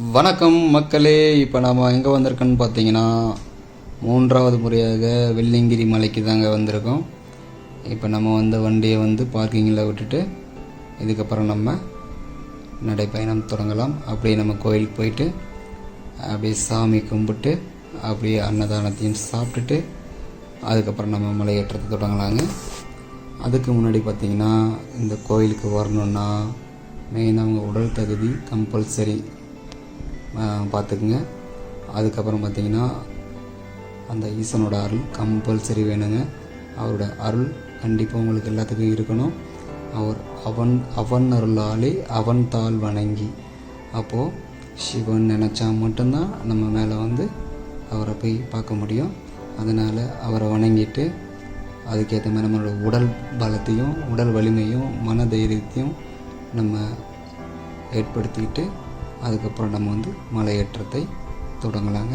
வணக்கம் மக்களே இப்போ நம்ம எங்கே வந்திருக்கோன்னு பார்த்தீங்கன்னா மூன்றாவது முறையாக வெள்ளிங்கிரி மலைக்கு தாங்க வந்திருக்கோம். இப்போ நம்ம வந்த வண்டியை வந்து பார்க்கிங்கில் விட்டுட்டு இதுக்கப்புறம் நம்ம நடைப்பயணம் தொடங்கலாம். அப்படியே நம்ம கோயிலுக்கு போயிட்டு அப்படியே சாமி கும்பிட்டு அப்படியே அன்னதானத்தையும் சாப்பிட்டுட்டு அதுக்கப்புறம் நம்ம மலையேற்றத்தை தொடங்கலாங்க. அதுக்கு முன்னாடி பார்த்திங்கன்னா இந்த கோயிலுக்கு வரணுன்னா மெயினாக அவங்க உடல் தகுதி கம்பல்சரி பார்த்துக்குங்க. அதுக்கப்புறம் பார்த்தீங்கன்னா அந்த ஈசனோட அருள் கம்பல்சரி வேணுங்க. அவரோட அருள் கண்டிப்பாக உங்களுக்கு எல்லாத்துக்கும் இருக்கணும். அவர் அவன் அவன் அருளாலே அவன் தாள் வணங்கி. அப்போது சிவன் நினச்சா மட்டும்தான் நம்ம மேலே வந்து அவரை போய் பார்க்க முடியும். அதனால் அவரை வணங்கிட்டு அதுக்கேற்ற மாதிரி நம்மளோட உடல் பலத்தையும் உடல் வலிமையும் மன தைரியத்தையும் நம்ம ஏற்படுத்திக்கிட்டு அதுக்கப்புறம் நம்ம வந்து மலையேற்றத்தை தொடங்கலாங்க.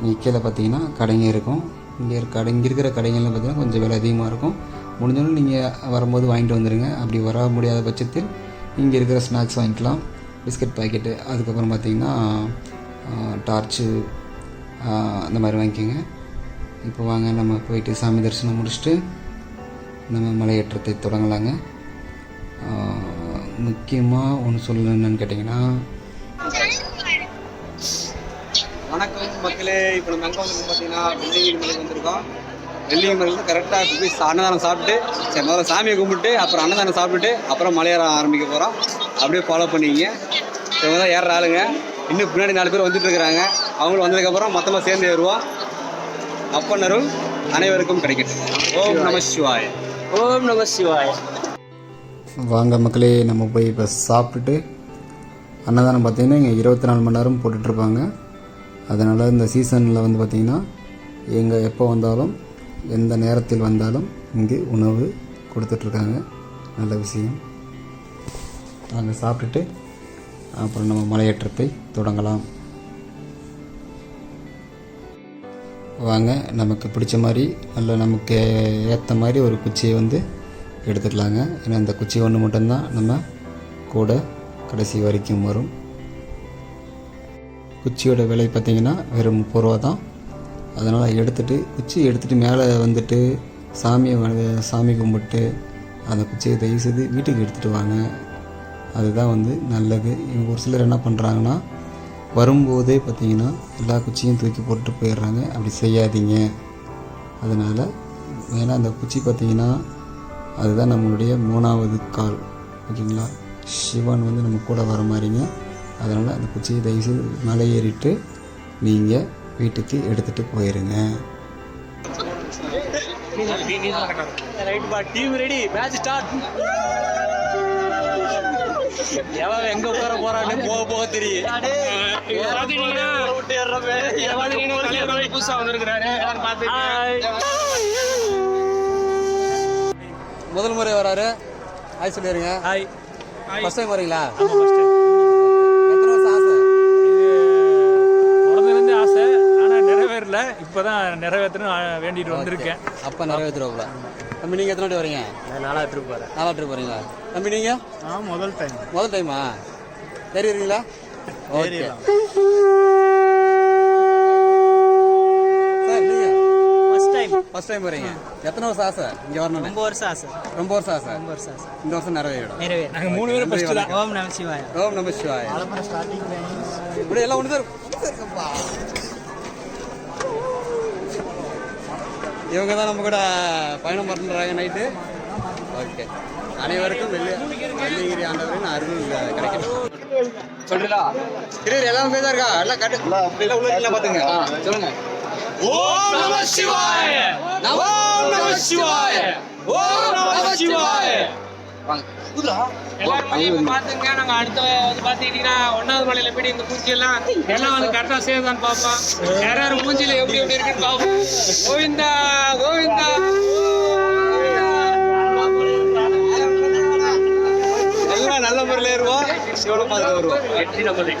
இங்கே கீழே பார்த்தீங்கன்னா கடைங்க இருக்கும். இங்கே இருக்க கடை இங்கே இருக்கிற கடைங்கள்லாம் பார்த்தீங்கன்னா கொஞ்சம் விலை அதிகமாக இருக்கும். முடிஞ்சாலும் நீங்கள் வரும்போது வாங்கிட்டு வந்துடுங்க அப்படி வர முடியாத பட்சத்தில் இங்கே இருக்கிற ஸ்நாக்ஸ் வாங்கிக்கலாம். பிஸ்கட் பாக்கெட்டு அதுக்கப்புறம் பார்த்தீங்கன்னா டார்ச்சு அந்த மாதிரி வாங்கிக்கோங்க. இப்போ வாங்க நம்ம போயிட்டு சாமி தரிசனம் முடிச்சுட்டு நம்ம மலையேற்றத்தை தொடங்கலாங்க. முக்கியமாக ஒன்று சொல்லணும் என்னென்னு கேட்டிங்கன்னா வணக்கம் மக்களே. இப்போ நம்ம எங்கே வந்திருக்கோம் பார்த்தீங்கன்னா வெள்ளிங்கிரி மலைக்கு வந்திருக்கோம். வெள்ளிங்கிரி மலைக்கு கரெக்டாக போய் அன்னதானம் சாப்பிட்டு சரி முதல்ல சாமியை கும்பிட்டு அப்புறம் அன்னதானம் சாப்பிட்டுட்டு அப்புறம் மலையேற ஆரம்பிக்க போகிறோம் அப்படியே ஃபாலோ பண்ணிக்கிங்க இவங்க தான் ஏறுற ஆளுங்க. இன்னும் பின்னாடி நாலு பேர் வந்துட்டு இருக்கிறாங்க அவங்களும் வந்ததுக்கப்புறம் மொத்தமாக சேர்ந்து ஏறுவோம். அப்பனரும் அனைவருக்கும் கிடைக்கட்டும். ஓம் நம சிவாய். ஓம் நம சிவாய. வாங்க மக்களே நம்ம போய் இப்போ சாப்பிட்டுட்டு அன்னதானம் பார்த்தீங்கன்னா இங்கே இருபத்தி நாலு மணி நேரம் போட்டுட்ருப்பாங்க அதனால் இந்த சீசனில் வந்து பார்த்திங்கன்னா எங்கே எப்போ வந்தாலும் எந்த நேரத்தில் வந்தாலும் இங்கே உணவு கொடுத்துட்ருக்காங்க. நல்ல விஷயம். நாங்கள் சாப்பிட்டுட்டு அப்புறம் நம்ம மலையேற்றத்தை தொடங்கலாம். வாங்க நமக்கு பிடிச்ச மாதிரி நல்ல நமக்கு ஏற்ற மாதிரி ஒரு குச்சியை வந்து எடுத்துக்கலாங்க. ஏன்னா இந்த குச்சி ஒன்று மட்டும்தான் நம்ம கூட கடைசி வரைக்கும் வரும். குச்சியோட விலை பார்த்திங்கன்னா வெறும் முப்பது ரூபா தான். அதனால் எடுத்துகிட்டு குச்சி எடுத்துகிட்டு மேலே வந்துட்டு சாமியை சாமி கும்பிட்டு அந்த குச்சியை தயவு செய்து வீட்டுக்கு எடுத்துகிட்டு வாங்க. அதுதான் வந்து நல்லது. இவங்க ஒரு சிலர் என்ன பண்ணுறாங்கன்னா வரும்போதே பார்த்தீங்கன்னா எல்லா குச்சியும் தூக்கி போட்டு போயிடுறாங்க. அப்படி செய்யாதீங்க. அதனால் ஏன்னா அந்த குச்சி பார்த்தீங்கன்னா அதுதான் நம்மளுடைய மூணாவது கால். ஓகேங்களா? சிவன் வந்து நம்ம கூட வர மாதிரிங்க. அதனால் அந்த குச்சியை தயவுசெய்து மலை ஏறிட்டு நீங்கள் வீட்டுக்கு எடுத்துகிட்டு போயிருங்க. ரைட் பா டீம் ரெடி மேட்ச் ஸ்டார்ட் எவன் எங்க உட்கார போறான்னு போக போக தெரியும் புதுசா வந்திருக்கிறாரு முதல் முறை வராரு. ஹாய் சொல்லிடுங்க ஹாய் ஃபஸ்ட் டைம் வரீங்களா ஆமா ஃபர்ஸ்ட் எத்தனை வருஷம் ஆசை பிறந்ததுலேருந்தே ஆசை ஆனால் நிறைவேறல இப்போதான் நிறைவேற்றணும் வேண்டிட்டு வந்திருக்கேன். அப்போ நிறைவேற்றுருவாப்புல தம்பி நீங்கள் எத்தனை வரீங்க? நான் நாலா ட்ரிப் வரேன் நாலா ட்ரிப் வரீங்களா தம்பி நீங்கள் ஆ முதல் டைம் முதல் டைமா சரி இருக்கீங்களா okay. First time first time வரீங்க எத்தனை வருஷம் ஆசை இங்கே வரணும்னு? ரொம்ப வருஷம் ஆசை. ரொம்ப வருஷம் ஆசை? ரொம்ப வருஷம் ஆசை. இந்த வருஷம் நிறைவேறிடும். நிறைவே நாங்கள் மூணு பேரும் ஃபஸ்ட்டு தான். ஓம் நம சிவாய. ஓம் நம சிவாய. இப்படி எல்லாம் ஒன்று சார் இருக்குப்பா. இவங்க தான் நம்ம கூட பயணம் பண்ணுறாங்க நைட்டு ஓகே அனைவருக்கும் வெள்ளி வெள்ளிகிரி ஆண்டவரின் அருள் கிடைக்கணும் சொல்றீங்களா இரு, எல்லாம் பேசா இருக்கா? எல்லாம் கட்டு. எல்லாம் உள்ள இருக்கீங்களா பார்த்துங்க. ஆ, சொல்லுங்க. ஓம் நம சிவாய. ஓம் நம சிவாய. ஓம் நம சிவாய. வாங்க. எல்லாரும் மலையை பாத்துங்க நாங்க அடுத்த வந்து பாத்துக்கிட்டீங்கன்னா ஒன்னாவது மலையில போய் இந்த பூச்சி எல்லாம் எல்லாம் வந்து கரெக்டா சேருதான்னு பார்ப்போம். யார் யார் எப்படி எப்படி இருக்குன்னு பார்ப்போம். கோவிந்தா கோவிந்தா எல்லாம் நல்ல முறையில் சிவனை வருவோம். நம்மளை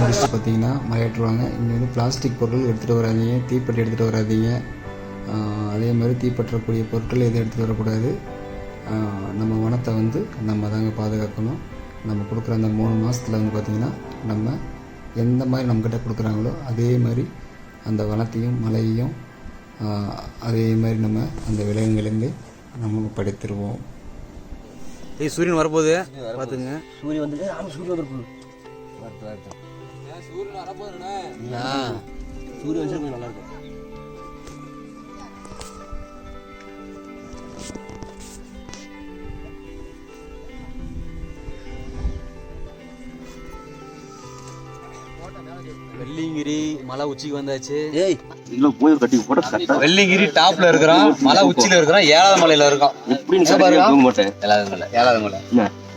முடிச்சு பார்த்தீங்கன்னா மலையேற்றுவாங்க இங்கே வந்து பிளாஸ்டிக் பொருட்கள் எடுத்துகிட்டு வராதீங்க. தீப்பெட்டி எடுத்துகிட்டு வராதீங்க. அதே மாதிரி தீப்பற்றக்கூடிய பொருட்கள் எதுவும் எடுத்துகிட்டு வரக்கூடாது. நம்ம வனத்தை வந்து நம்ம தாங்க பாதுகாக்கணும். நம்ம கொடுக்குற அந்த மூணு மாதத்தில் வந்து பார்த்திங்கன்னா நம்ம எந்த மாதிரி நம்மக்கிட்ட கொடுக்குறாங்களோ அதே மாதிரி அந்த வனத்தையும் மலையையும் அதே மாதிரி நம்ம அந்த விலங்குகளிலிருந்து நம்ம படைத்திருவோம். ஏய் சூரியன் வரப்போகுது. பார்த்துங்க. சூரியன் வந்து ஆமா சூரியன் வந்து சூரியன் வந்து கொஞ்சம் நல்லா இருக்கும். வெள்ளிங்கிரி மலை உச்சிக்கு வந்தாச்சு. ஏய் இல்ல போய் கட்டி போட கரெக்டா வெள்ளிங்கிரி டாப்ல இருக்கிறோம் மலை உச்சியில இருக்கிறோம் ஏழாவது மலையில இருக்கோம் எப்படின்னு சரியா தூங்க மாட்டேன். ஏழாவது மலை ஏழாவது மலை.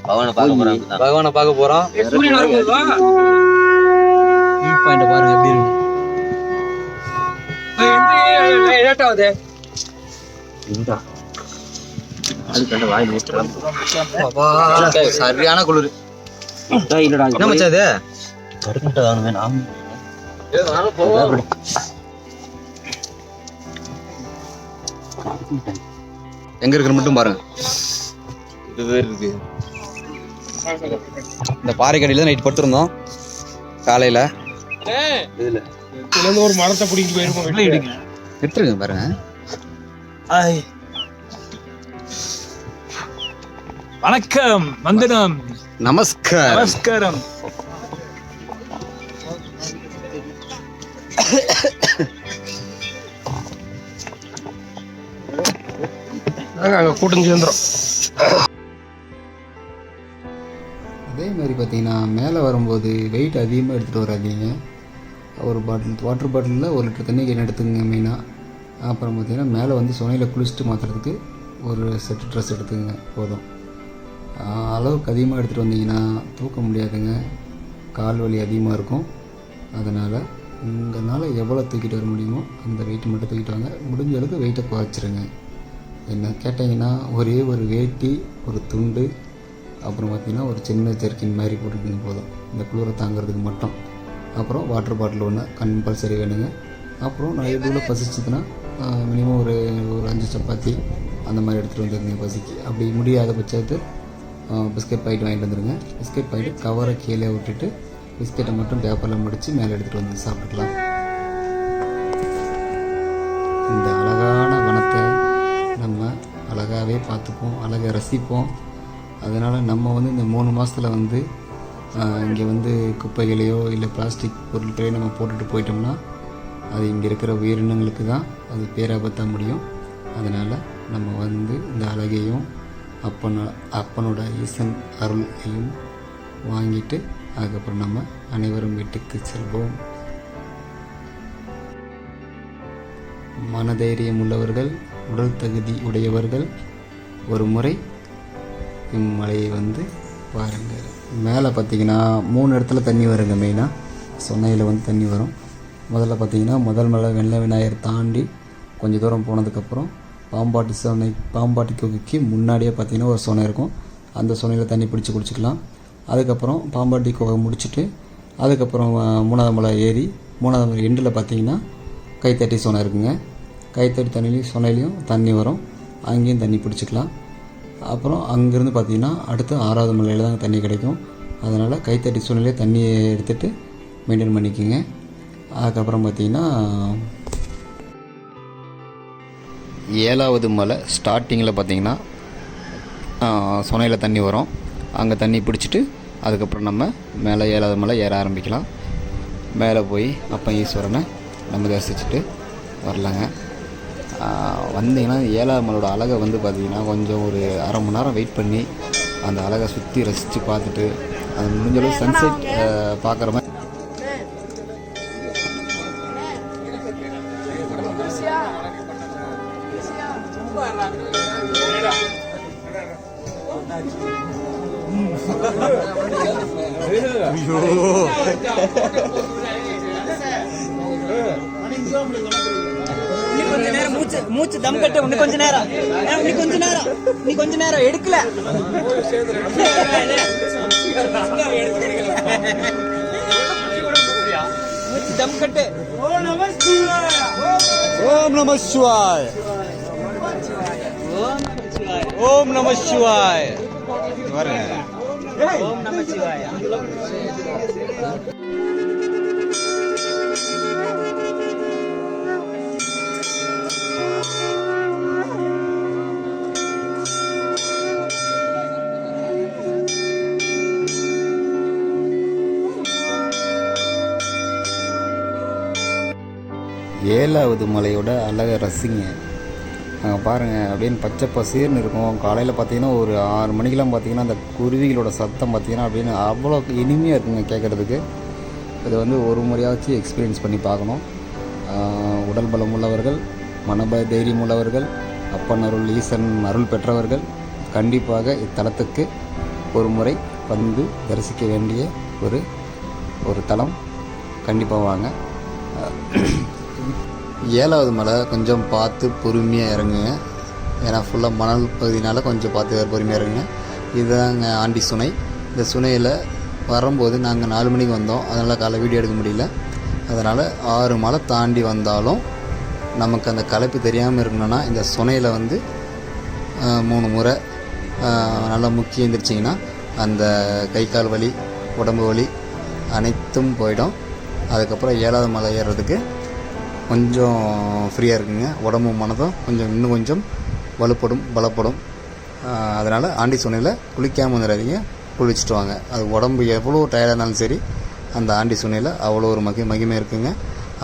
பவனை பார்க்க போறாங்க பகவானை பார்க்க போறோம் பாயிண்ட் பாருங்க எப்படி இருக்கு? லேட்டாவது இந்தா. அது கண்ட வாய் மூட்டலாம் அப்பா, சரியான குளிர். இல்லடா என்ன மச்சான் இது? கருக்கிட்டதானுங்க எங்க இருக்கிற மட்டும் பாருங்க. இருக்கு. இந்த பாறைக்கடியில தான் நைட் படுத்திருந்தோம். காலையில. ஒரு மரத்தை பிடிக்கிட்டு போயிருப்போம் விட்டுருங்க பாருங்க. வணக்கம் வந்தனம். நமஸ்கார் நமஸ்காரம். அங்க கூட்டம் சேர்ந்துடும் அதே மாதிரி பார்த்தீங்கன்னா மேலே வரும்போது வெயிட் அதிகமாக எடுத்துகிட்டு வராதிங்க. ஒரு பாட்டில் வாட்டர் பாட்டிலில் ஒரு லிட்டர் தண்ணி கேன் எடுத்துங்க மெயினாக அப்புறம் பார்த்தீங்கன்னா மேலே வந்து சுனையில் குளிச்சுட்டு மாற்றுறதுக்கு ஒரு செட்டு ட்ரெஸ் எடுத்துங்க போதும். அளவுக்கு அதிகமாக எடுத்துகிட்டு வந்தீங்கன்னா தூக்க முடியாதுங்க. கால் வலி அதிகமாக இருக்கும். அதனால் உங்களால் எவ்வளோ தூக்கிட்டு வர முடியுமோ அந்த வெயிட் மட்டும் தூக்கிட்டு வாங்க. முடிஞ்ச அளவுக்கு வெயிட்டை குறைச்சிருங்க. என்ன கேட்டிங்கன்னா ஒரே ஒரு வேட்டி ஒரு துண்டு அப்புறம் பார்த்தீங்கன்னா ஒரு சின்ன ஜெர்க்கின் மாதிரி போட்டுக்கிங்க போதும். இந்த குளிரை தாங்கிறதுக்கு மட்டும். அப்புறம் வாட்டர் பாட்டில் ஒன்று கம்பல்சரி வேணுங்க. அப்புறம் நிறைய தூரம் பசிச்சுதுன்னா மினிமம் ஒரு ஒரு அஞ்சு சப்பாத்தி அந்த மாதிரி எடுத்துகிட்டு வந்துருங்க பசிக்கு. அப்படி முடியாத பட்சத்து பிஸ்கட் பாக்கெட் வாங்கிட்டு வந்துடுங்க பிஸ்கட் பாக்கெட் கவரை கீழே விட்டுட்டு பிஸ்கெட்டை மட்டும் பேப்பரில் முடித்து மேலே எடுத்துகிட்டு வந்து சாப்பிட்டுக்கலாம். இந்த ரசிப்போம். அதனால் நம்ம வந்து இந்த மூணு மாதத்தில் வந்து இங்கே வந்து குப்பைகளையோ இல்லை பிளாஸ்டிக் பொருட்களையோ நம்ம போட்டுட்டு போயிட்டோம்னா அது இங்கே இருக்கிற உயிரினங்களுக்கு தான் அது பேராபத்தாக முடியும். அதனால் நம்ம வந்து இந்த அழகையும் அப்பன அப்பனோட ஈசன் அருளையும் வாங்கிட்டு அதுக்கப்புறம் நம்ம அனைவரும் வீட்டுக்கு செல்வோம். மனதைரியம் உள்ளவர்கள் உடல் தகுதி உடையவர்கள் ஒரு முறை இம்மலையை வந்து பாருங்கள் மேலே பார்த்தீங்கன்னா மூணு இடத்துல தண்ணி வருங்க மெயினாக சொன்னையில் வந்து தண்ணி வரும். முதல்ல பார்த்தீங்கன்னா முதல் மலை வெள்ளை விநாயகர் தாண்டி கொஞ்சம் தூரம் போனதுக்கப்புறம் பாம்பாட்டி சோனை பாம்பாட்டி குகைக்கு முன்னாடியே பார்த்தீங்கன்னா ஒரு சொனை இருக்கும். அந்த சுனையில் தண்ணி பிடிச்சி குடிச்சிக்கலாம். அதுக்கப்புறம் பாம்பாட்டி குகை முடிச்சுட்டு அதுக்கப்புறம் மூணாவது மலை ஏறி மூணாவது மலை எண்டில் பார்த்தீங்கன்னா கைத்தட்டி சுனை இருக்குங்க. கைத்தட்டி தண்ணிலையும் சுனையிலையும் தண்ணி வரும். அங்கேயும் தண்ணி பிடிச்சிக்கலாம். அப்புறம் அங்கேருந்து பார்த்தீங்கன்னா அடுத்து ஆறாவது மலையில் தான் தண்ணி கிடைக்கும். அதனால் கைத்தட்டி சூழ்நிலையே தண்ணியை எடுத்துகிட்டு மெயின்டைன் பண்ணிக்கோங்க. அதுக்கப்புறம் பார்த்தீங்கன்னா ஏழாவது மலை ஸ்டார்டிங்கில் பார்த்தீங்கன்னா சுனையில் தண்ணி வரும். அங்கே தண்ணி பிடிச்சிட்டு அதுக்கப்புறம் நம்ம மேலே ஏழாவது மலை ஏற ஆரம்பிக்கலாம். மேலே போய் அப்பன் ஈஸ்வரனை நம்ம தரிசிச்சுட்டு வரலாங்க. வந்தீங்கன்னா ஏழாவது மலையோட அழகை வந்து பார்த்தீங்கன்னா கொஞ்சம் ஒரு அரை மணி நேரம் வெயிட் பண்ணி அந்த அழகை சுற்றி ரசித்து பார்த்துட்டு அது முடிஞ்ச அளவு சன்செட் பார்க்குற மாதிரி தம் கட்டு இன்னும் கொஞ்ச நேரம். நீ கொஞ்ச நேரம். நீ கொஞ்ச நேரம் எடுக்கல. தம் கட்டு. ஓம் நம சிவாய். ஓம் நம சிவாய். ஓம் நம சிவாய ஏழாவது மலையோட அழகை ரசிங்க. அங்கே பாருங்கள் அப்படின்னு பச்சை பசீர்னு இருக்கும். காலையில் பார்த்தீங்கன்னா ஒரு ஆறு மணிக்கெலாம் பார்த்தீங்கன்னா அந்த குருவிகளோட சத்தம் பார்த்தீங்கன்னா அப்படின்னு அவ்வளோ இனிமையாக இருக்குங்க கேட்குறதுக்கு இது வந்து ஒரு முறையாச்சும் எக்ஸ்பீரியன்ஸ் பண்ணி பார்க்கணும். உடல் பலம் உள்ளவர்கள் மனப தைரியம் உள்ளவர்கள் அப்பன் அருள் ஈசன் அருள் பெற்றவர்கள் கண்டிப்பாக இத்தலத்துக்கு ஒரு முறை வந்து தரிசிக்க வேண்டிய ஒரு ஒரு தலம். கண்டிப்பாக வாங்க. ஏழாவது மலை கொஞ்சம் பார்த்து பொறுமையாக இறங்குங்க. ஏன்னா ஃபுல்லாக மணல் பகுதினால கொஞ்சம் பார்த்து பொறுமையாக இறங்குங்க இதுதாங்க ஆண்டி சுனை. இந்த சுனையில் வரும்போது நாங்கள் நாலு மணிக்கு வந்தோம். அதனால் காலை வீடியோ எடுக்க முடியல. அதனால் ஆறு மலை தாண்டி வந்தாலும் நமக்கு அந்த களைப்பு தெரியாமல் இருக்கணும்னா இந்த சுனையில் வந்து மூணு முறை நல்லா முக்கி எழுந்திரிச்சிங்கன்னா அந்த கை கால் வலி உடம்பு வலி அனைத்தும் போயிடும். அதுக்கப்புறம் ஏழாவது மலை ஏறுறதுக்கு கொஞ்சம் ஃப்ரீயாக இருக்குங்க. உடம்பும் மனதும் கொஞ்சம் இன்னும் கொஞ்சம் வலுப்படும் பலப்படும். அதனால் ஆண்டி சுனையில் குளிக்காமல் வந்துடாதீங்க. குளிச்சுட்டு வாங்க. அது உடம்பு எவ்வளோ டயர்டாக இருந்தாலும் சரி அந்த ஆண்டி சுனையில் அவ்வளோ ஒரு மகி மகிமை இருக்குங்க.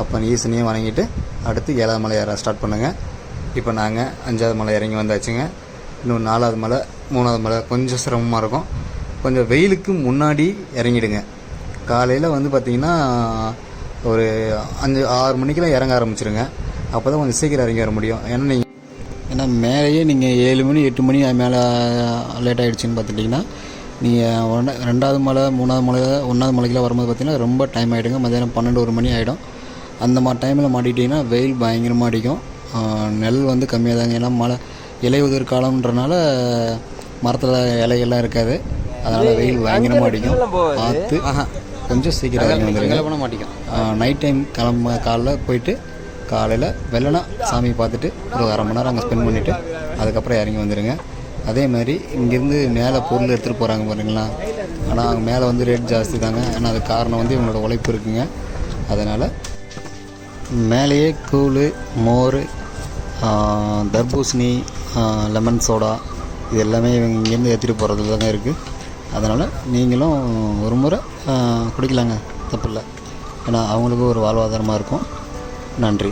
அப்போ ஈசனையும் வணங்கிட்டு அடுத்து ஏழாவது மலை ஏற ஸ்டார்ட் பண்ணுங்கள் இப்போ நாங்கள் அஞ்சாவது மலை இறங்கி வந்தாச்சுங்க. இன்னும் நாலாவது மலை மூணாவது மலை கொஞ்சம் சிரமமாக இருக்கும். கொஞ்சம் வெயிலுக்கு முன்னாடி இறங்கிடுங்க. காலையில் வந்து பார்த்திங்கன்னா ஒரு அஞ்சு ஆறு மணிக்கெல்லாம் இறங்க ஆரம்பிச்சிருங்க. அப்போ தான் கொஞ்சம் சீக்கிரம் இறங்கி வர முடியும். ஏன்னா நீங்கள் ஏன்னா மேலேயே நீங்கள் ஏழு மணி எட்டு மணி மேலே லேட் ஆகிடுச்சின்னு பார்த்துட்டிங்கன்னா நீங்கள் ஒன்று ரெண்டாவது மலை மூணாவது மலை ஒன்றாவது மலைக்கெல்லாம் வரும்போது பார்த்தீங்கன்னா ரொம்ப டைம் ஆகிடுங்க மத்தியானம் பன்னெண்டு ஒரு மணி ஆகிடும் அந்த மாதிரி டைமில் மாட்டிக்கிட்டிங்கன்னா வெயில் பயங்கரமாக அடிக்கும். ஆஹ் நெல் வந்து கம்மியாக தாங்க. ஏன்னா மழை இலை உதிர் காலம்ன்றனால மரத்தில் இலைகள்லாம் இருக்காது. அதனால் வெயில் பயங்கரமாக அடிக்கும். பார்த்து கொஞ்சம் சீக்கிரம் இறங்கி மாட்டேங்கும் நைட் டைம் கிளம்ப காலைல போயிட்டு காலையில் வெள்ளனா சாமி பார்த்துட்டு ஒரு அரை மணி நேரம் அங்கே ஸ்பெண்ட் பண்ணிவிட்டு அதுக்கப்புறம் இறங்கி வந்துடுங்க அதே மாதிரி இங்கேருந்து மேலே பொருள் எடுத்துகிட்டு போகிறாங்க பாருங்களா. ஆனால் அங்கே மேலே வந்து ரேட் ஜாஸ்தி தாங்க. ஏன்னா அது காரணம் வந்து இவங்களோட உழைப்பு இருக்குங்க. அதனால் மேலேயே கூழ் மோர் தர்பூசணி லெமன் சோடா இது எல்லாமே இவங்க இங்கேருந்து ஏற்றிட்டு போகிறது தாங்க இருக்குது அதனால் நீங்களும் ஒரு முறை ஆஹ், குடிக்கலாங்க. தப்பில்லை. ஏன்னா அவங்களுக்கும் ஒரு வாழ்வாதாரமாக இருக்கும். நன்றி.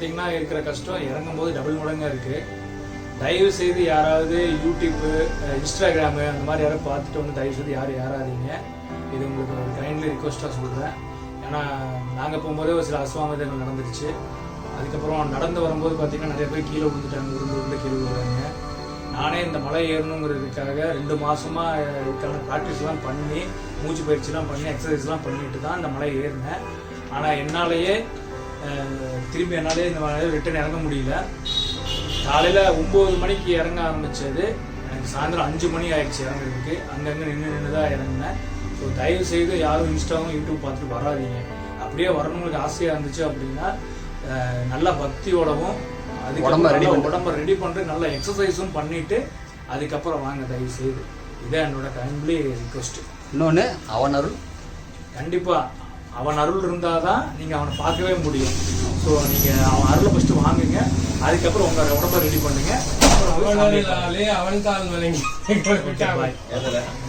பார்த்தீங்கன்னா இருக்கிற கஷ்டம். இறங்கும்போது டபுள் மடங்காக இருக்குது தயவு செய்து யாராவது யூடியூப்பு இன்ஸ்டாகிராமு அந்த மாதிரி யாராவது பார்த்துட்டு வந்து தயவு செய்து யாரும் ஏறாதீங்க. இது உங்களுக்கு ஒரு கைண்ட்லி ரிக்வஸ்ட்டாக சொல்கிறேன் ஏன்னா நாங்கள் போகும்போதே ஒரு சில அசுவாமதங்கள் நடந்துருச்சு. அதுக்கப்புறம் நடந்து வரும்போது பார்த்தீங்கன்னா நிறைய பேர் கீழே விழுந்துட்டாங்க உருந்து உருண்டு கீழே விழுறாங்க. நானே இந்த மலை ஏறணுங்கிறதுக்காக ரெண்டு மாதமாக அஹ், இதுக்கான ப்ராக்டிஸ்லாம் பண்ணி மூச்சு பயிற்சிலாம் பண்ணி எக்ஸசைஸ்லாம் பண்ணிட்டு தான் இந்த மலை ஏறினேன். ஆனால் என்னாலேயே திரும்பி என்னாலே இந்த மலையை ரிட்டர்ன் இறங்க முடியல. காலையில் ஒம்பது மணிக்கு இறங்க ஆரம்பிச்சது. எனக்கு சாயந்தரம் அஞ்சு மணி ஆயிடுச்சு இறங்குறதுக்கு. அங்கங்கே நின்று நின்று தான் இறங்கினேன். ஸோ தயவு செய்து யாரும் இன்ஸ்டாவும் யூடியூப் பார்த்துட்டு வராதீங்க. அப்படியே வரணுங்களுக்கு ஆசையாக இருந்துச்சு அப்படின்னா நல்ல பக்தியோடவும் உடம்ப அதுக்கு பண்ணிட்டு. உடம்ப ரெடி பண்ணிட்டு நல்ல எக்ஸசைஸும் பண்ணிட்டு அதுக்கப்புறம் வாங்க தயவு செய்து. இதான் என்னோட கைண்ட்லி ரிக்வஸ்ட் இன்னொன்று அவன் அருள். கண்டிப்பா. அவன் அருள் இருந்தாதான் நீங்க அவனை பார்க்கவே முடியும் ஸோ நீங்க அவன் அருளை ஃபர்ஸ்ட் வாங்குங்க அதுக்கப்புறம் உங்க உடம்ப ரெடி பண்ணுங்க. அவன் தான்.